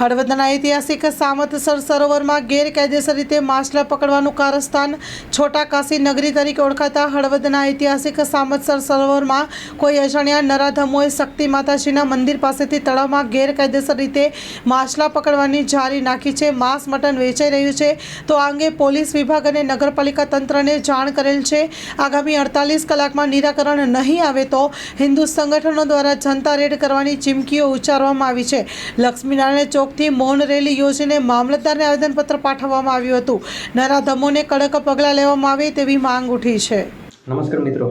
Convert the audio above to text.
હળવદના ઐતિહાસિક સામતસર સરોવરમાં ગેરકાયદેસર રીતે માછલા પકડવાનું કારસ્થાન છોટા કાશી નગરી તરીકે ઓળખાતા હળવદના ઐતિહાસિક સામતસર સરોવરમાં કોઈ અજાણ્યા નરાધમોએ શક્તિ માતાજીના મંદિર પાસેથી તળાવમાં ગેરકાયદેસર રીતે માછલા પકડવાની જારી નાખી છે. માંસ મટન વેચાઈ રહ્યું છે. તો આ અંગે પોલીસ વિભાગ અને નગરપાલિકા તંત્રને જાણ કરેલ છે. આગામી અડતાલીસ કલાકમાં નિરાકરણ નહીં આવે તો હિન્દુ સંગઠનો દ્વારા જનતા રેડ કરવાની ચીમકીઓ ઉચ્ચારવામાં આવી છે. લક્ષ્મીનારાયણ ચોકથી મૌન રેલી યોજીને મામલતદારને આવેદનપત્ર પાઠવવામાં આવ્યું હતું. નરાધમોને કડક પગલાં લેવામાં આવે તેવી માંગ ઉઠી છે. નમસ્કાર મિત્રો